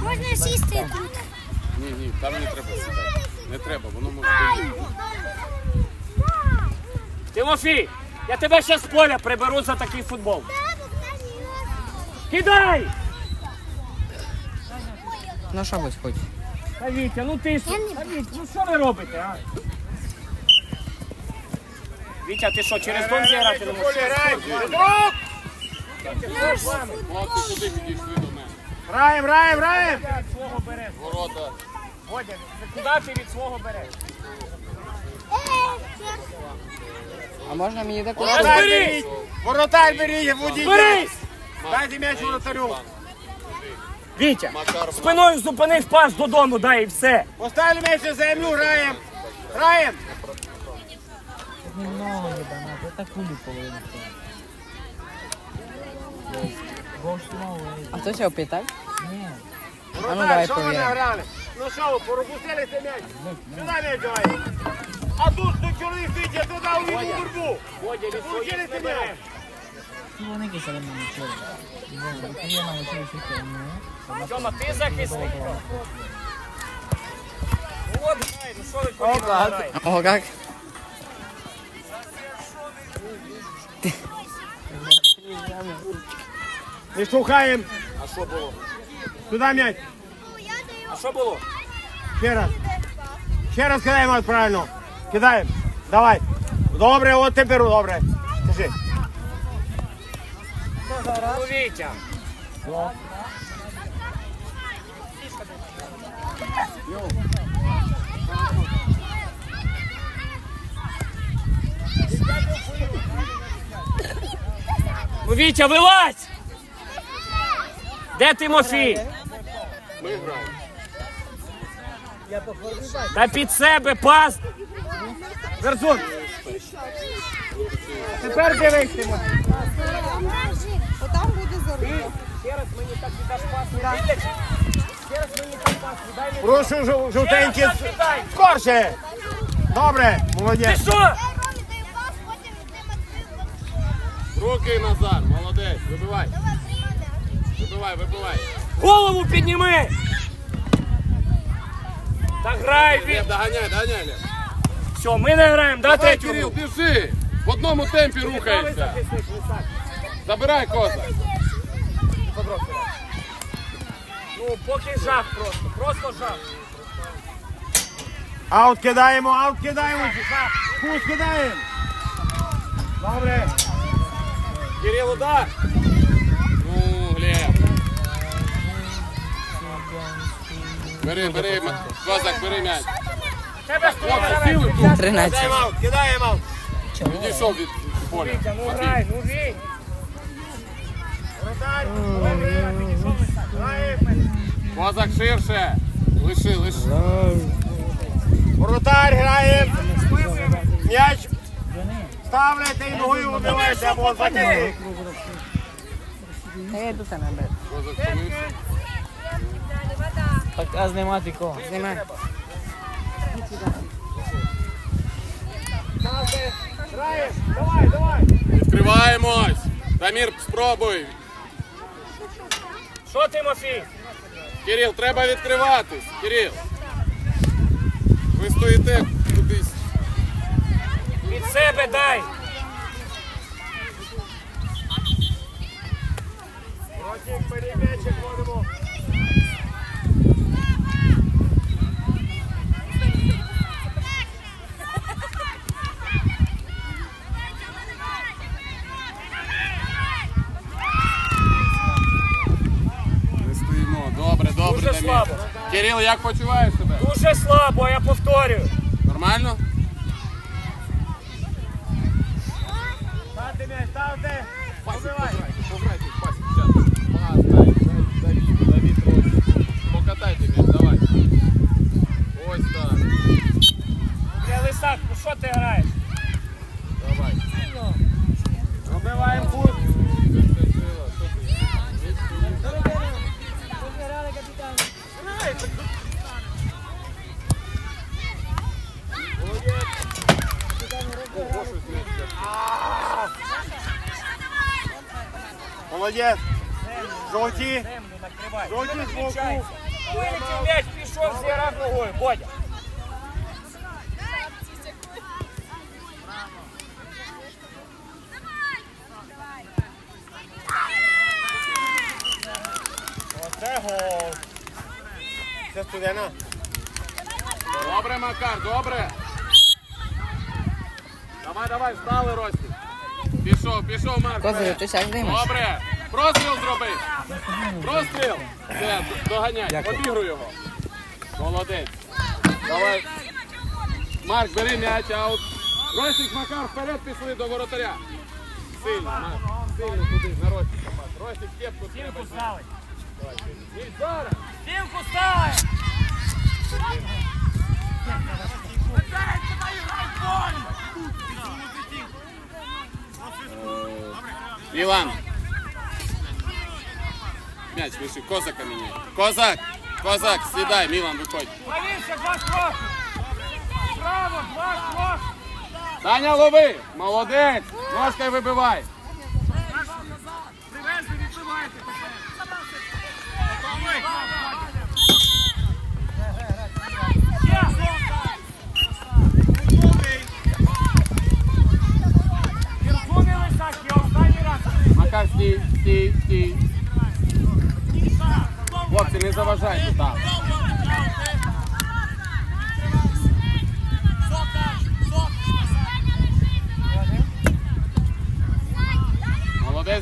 Можна сісти тут. Ні, ні, там не треба сідати. Не треба, воно може бути. Тимофій, я тебе ще з поля приберу за такий футбол. Кидай! Ну що ось хоч. Та Вітя, ну ти? Та Вітя, ну що ви робите, а? Вітя, ти що, через дом зіграти не можеш? Хлопці туди підійшли Граємо, граємо, граємо. Від свого береш. Ворота. Водя, куди ти від свого береш? А можна мені таку? Воротарь беріть. Воротарь беріть, водіть. Берись! Дайте м'яч воротарю. Вітя, Макар, спиною зупинив пас додому, дай і все. Поставили м'яч на землю, граємо. Граємо. Немного ебанат, это кулі половина. А хто сього питав? А ну давай що ви провіримо. награли? Ну що ви, пропустили цей м'яч? Сюди м'яч давай. А тут ну, чоловік я туди у вільну від Пропустили своїх м'яч. Вони кисали мені вчора. Я навчив шукати. Тьома, ти захисник. Ну от грай, ну що ви коліна? О, як? Не штовхаємо. А що було? Туди м'яч. А що було? Ще раз. Ще раз кидаємо от правильно. Кидаємо. Давай. Добре, от тепер добре. Кажи. Ну, Вітя. Ну, Вітя, вилазь! Де Тимофій? Ми граємо. Та під себе пас. Верзун. Тепер дивись. Отам буде зорга. Ще раз мені так віддаш пас, не. Ще раз мені так пас, віддай. Прошу жов-. Скорше. Добре, Ти молодець. що? Руки Назар, молодець. Вибивай. Вибивай, вибивай. Голову підніми! Та грай він! доганяй, доганяй, Лев. Все, ми не граємо, да, Давай, третю Кирил, гру? біжи. В одному темпі рухаєшся. Забирай коза. Ну, поки жах просто, просто жах. Аут кидаємо, аут кидаємо. Кут кидаємо. Добре. Кирил, удар! Ну, Глеб. Бери, бери, козак, бери м'яч. Тебе сіли тут. 13. Кидаємо. Відійшов від поля. Ну грай, ну вій! Воротарь. Добре, підійшов. Граємо. Козак ширше. Лиши, лиши. Воротарь грає. М'яч. Ставляйте і ногою вибивайте, або захисник. Я йду брат. Козак втомився. Так, а знімати кого? Знімай. Давай, давай. Відкриваємось. Дамір, спробуй. Що, Тимофій? Кирил, треба відкриватись. Кирил. Ви стоїте кудись. Від себе дай! Ротик, бери водимо. Ми стоїмо. Добре, добре, Дуже Дамір. слабо. Кирил, як почуваєш себе? Дуже слабо, я повторюю. Нормально? Ставте м'яч, ставте. Побивай. Пограйте, пас, сейчас. Пас, дай, дай, Давід, Давід трохи. Покатайте м'яч, давай. Ось так. Де лисак, ну що ти граєш? Давай. Пробиваємо кут. Молодець. Жовті. Жовті з боку. Вилетів м'яч, пішов, зіграв ногою. Бодя. Оце гол. Це студена. Добре, Макар, добре. Давай, давай, встали, Ростик. Пішов, пішов, Марк. Козир, ти сяк займеш? Добре. Простріл зроби. Простріл. Все, доганяй. Обігруй його. Молодець. Давай. Марк, бери м'яч, аут. Ростик, Макар, вперед пішли до воротаря. Сильно, Марк. Сильно туди, на Ростика. пас. Ростик, кепку треба. Стінку ставить. Ні, зараз. Стінку ставить. Іван. М'яч вище. Козака мені. Козак! Козак, сідай, Мілан, виходь. Правіше, два кроки. Право, два кроки. Таня, лови! Молодець! Ножкою вибивай! Привезли, відбивайте. Відсунилися, і останній раз. Макар, стій, стій, стій. Хлопці, не заважайте там.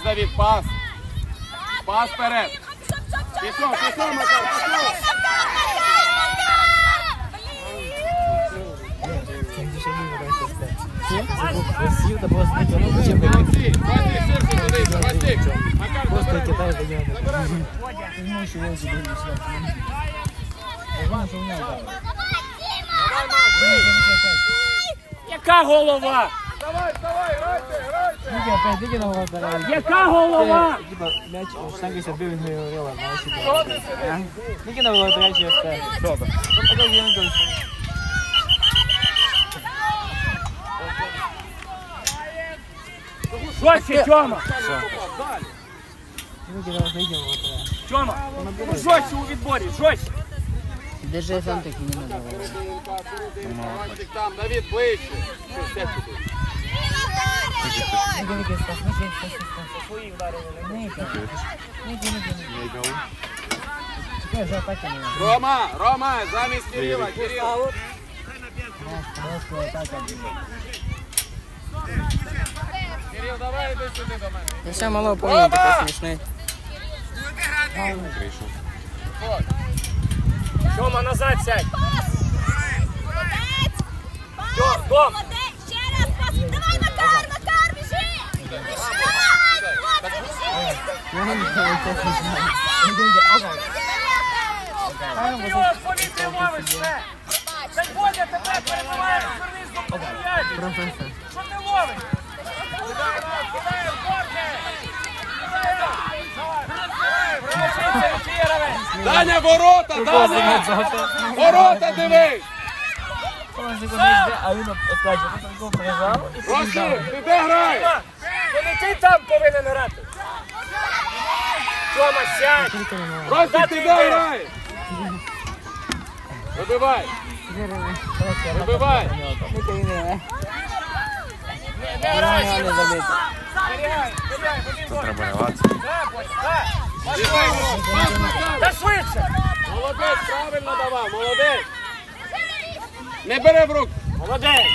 Молодець, Давід, пас. Пас вперед. Пішов, пішов, Макар, пішов. Молодці, Василь, ширше Василь. Макар, забирай. Забирай. Давай, Макс, бий. Яка голова? Давай, давай, грайте, грайте. Яка голова? Типа м'яч штанги бив, він його рила, на ось. Тільки на голову трачі оставить. Добре. Ну. Що ще, Тьома? Тьома, ну у відборі? Що? Держи сам таки не надо. Давід, ближче. Все, все туди. Рома, Рома, замість Кирила, Кирил. Просто атака буде. Кирил, давай іди сюди до мене. Я ще мало повинен такий смішний. Тьома, назад сядь. Дом, дом. Ще раз пас. Давай, Макар, Макар, біжи. Біжи. Хлопці, біжи. Я не знаю, це смішно. Ти Що ти ловиш? Кидай. Даня, ворота, Даня! Ворота дивись! А він оскаче, потім? Не ти там повинен грати. Тьома, сядь. Росі, ти де? Вибивай, вибивай. Не грай, Тут треба Макар. Та швидше. Молодець, правильно давав, молодець. Не бери в руки. Молодець.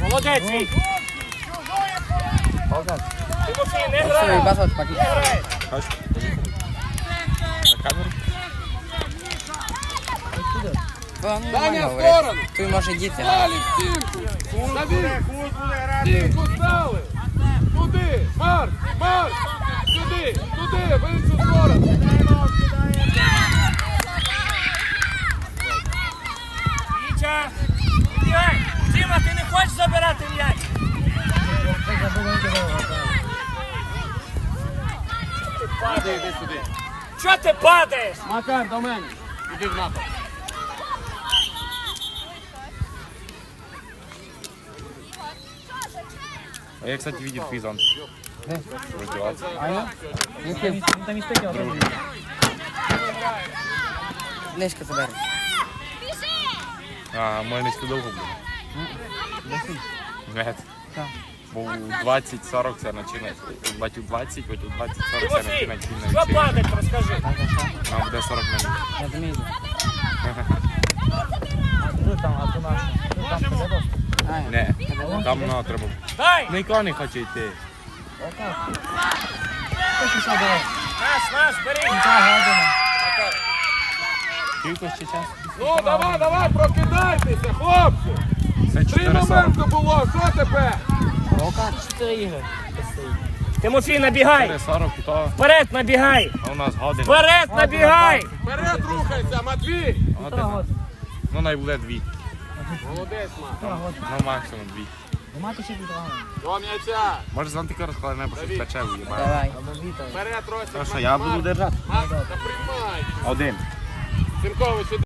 Молодець, не Все, грай. і бас от пакет. Не грай. Даня, в сторону. Ти може діти. Далі в стінку. Давід, буде стінку стали. Туди, Марк, Марк. Сюди, туди, в іншу сторону. Вітя. Бігай. Тіма, ти не хочеш забирати м'яч? Іди, іди сюди. Чого ти падаєш? Макар, до мене. Іди в напад. А я, кстати, видел зонт. Айно? Який? Він там і спитів, а Нижка забере. А, ми не довго буде. Нет. Бо у 20-40 це починає. У 20, от у 20-40 це Тимофій, що падать, розкажи. Нам буде 40 минут. Тут там, а то наш. Там Не, там ну, треба. Ніхто не хоче йти. Наш, наш, бери! Скільки ще час? Ну, давай, давай, прокидайтеся, хлопці! Три 4-40. моменти було, що тепер? Чотири ігри. Тимофій, набігай! 4-40 то Вперед набігай! а у нас година. Вперед набігай! Вперед рухайся, Матвій! Година. Ну, най буде дві. Молодець, Мат. Ну, максимум дві. Нема ти ще підрагу. До м'яча. Може з антикорозкладне, бо щось пече уїбає. Давай. Вперед, Ростик. що, я буду держати? Та приймай. Один. Симкович,